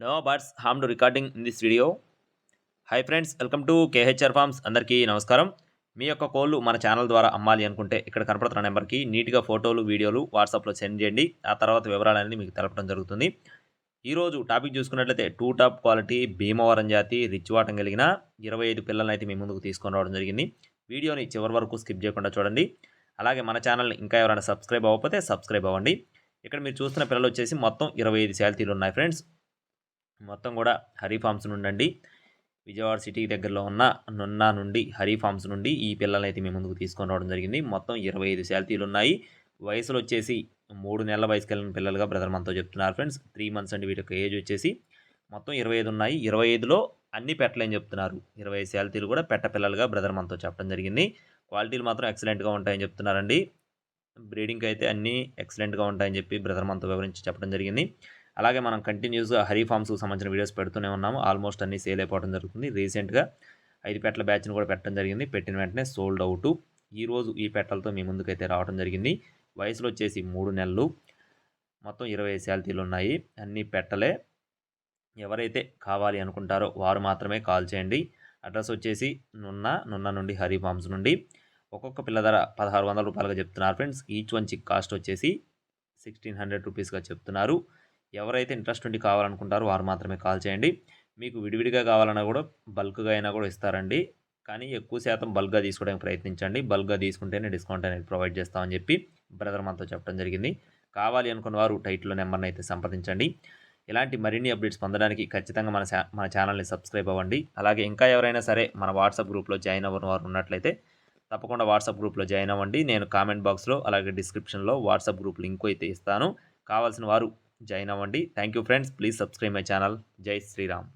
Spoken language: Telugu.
No birds harm to recording in this video hi friends welcome to KHR farms అందరికీ నమస్కారం. మీ యొక్క కోళ్ళు మన ఛానల్ ద్వారా అమ్మాలి అనుకుంటే ఇక్కడ కనపడుతున్న నెంబర్కి నీట్గా ఫోటోలు వీడియోలు వాట్సాప్లో సెండ్ చేయండి. ఆ తర్వాత వివరాలన్నీ మీకు తెలపడం జరుగుతుంది. ఈరోజు టాపిక్ చూసుకున్నట్లయితే టూ టాప్ క్వాలిటీ భీమవరం జాతి రిచ్ వాటం కలిగిన ఇరవై ఐదు పిల్లలను అయితే మీ ముందుకు తీసుకొని రావడం జరిగింది. వీడియోని చివరి వరకు స్కిప్ చేయకుండా చూడండి. అలాగే మన ఛానల్ని ఇంకా ఎవరైనా సబ్స్క్రైబ్ అవ్వకపోతే సబ్స్క్రైబ్ అవ్వండి. ఇక్కడ మీరు చూస్తున్న పిల్లలు వచ్చేసి మొత్తం ఇరవై ఐదు శాలతీలు ఉన్నాయి ఫ్రెండ్స్ మొత్తం కూడా హరి ఫార్మ్స్ నుండి అండి. విజయవాడ సిటీ దగ్గరలో ఉన్న నున్నా నుండి హరి ఫార్మ్స్ నుండి ఈ పిల్లలు అయితే మేము ముందుకు తీసుకొని రావడం జరిగింది. మొత్తం ఇరవై ఐదు శాలతీలు ఉన్నాయి. వయసులు వచ్చేసి మూడు నెలల వయసుకి వెళ్ళిన పిల్లలుగా బ్రదర్ మనతో చెప్తున్నారు ఫ్రెండ్స్. త్రీ మంత్స్ అండి వీటి యొక్క ఏజ్ వచ్చేసి. మొత్తం ఇరవై ఐదు ఉన్నాయి. ఇరవై ఐదులో అన్ని పెట్టలేని చెప్తున్నారు. ఇరవై ఐదు శాలతీలు కూడా పెట్ట పిల్లలుగా బ్రదర్ మనతో చెప్పడం జరిగింది. క్వాలిటీలు మాత్రం ఎక్సలెంట్గా ఉంటాయని చెప్తున్నారండి. బ్రీడింగ్కి అయితే అన్నీ ఎక్సలెంట్గా ఉంటాయని చెప్పి బ్రదర్ మనతో వివరించి చెప్పడం జరిగింది. అలాగే మనం కంటిన్యూస్గా హరీ సంబంధించిన వీడియోస్ పెడుతూనే ఉన్నాము. ఆల్మోస్ట్ అన్నీ సేల్ అయిపోవడం జరుగుతుంది. రీసెంట్గా ఐదు పెట్టల బ్యాచ్ని కూడా పెట్టడం జరిగింది. పెట్టిన వెంటనే సోల్డ్ అవుట్ ఈరోజు ఈ పెట్టలతో మీ ముందుకైతే రావడం జరిగింది. వయసులో వచ్చేసి మూడు నెలలు. మొత్తం ఇరవై శాలతీలు ఉన్నాయి. అన్ని పెట్టలే. ఎవరైతే కావాలి అనుకుంటారో వారు మాత్రమే కాల్ చేయండి. అడ్రస్ వచ్చేసి నున్న నున్న నుండి హరి ఫార్మ్స్ నుండి. ఒక్కొక్క పిల్ల ధర పదహారు వందల రూపాయలుగా చెప్తున్నారు friends. Each one chick cost వచ్చేసి సిక్స్టీన్ హండ్రెడ్ రూపీస్గా చెప్తున్నారు. ఎవరైతే ఇంట్రెస్ట్ ఉండి కావాలనుకుంటారో వారు మాత్రమే కాల్ చేయండి. మీకు విడివిడిగా కావాలన్నా కూడా బల్క్గా అయినా కూడా ఇస్తారండి. కానీ ఎక్కువ శాతం బల్క్గా తీసుకోవడానికి ప్రయత్నించండి. బల్క్గా తీసుకుంటేనే డిస్కౌంట్ అనేది ప్రొవైడ్ చేస్తామని చెప్పి బ్రదర్ మనతో చెప్పడం జరిగింది. కావాలి అనుకున్న వారు టైటిల్లో నెంబర్ని అయితే సంప్రదించండి. ఇలాంటి మరిన్ని అప్డేట్స్ పొందడానికి ఖచ్చితంగా మన మన ఛానల్ని సబ్స్క్రైబ్ అవ్వండి. అలాగే ఇంకా ఎవరైనా సరే మన వాట్సాప్ గ్రూప్లో జాయిన్ అవ్వని వారు ఉన్నట్లయితే తప్పకుండా వాట్సాప్ గ్రూప్లో జాయిన్ అవ్వండి. నేను కామెంట్ బాక్స్లో అలాగే డిస్క్రిప్షన్లో వాట్సాప్ గ్రూప్ లింక్ అయితే ఇస్తాను. కావాల్సిన వారు జాయిన్ అవ్వండి. Thank you friends please subscribe my channel జై శ్రీరామ్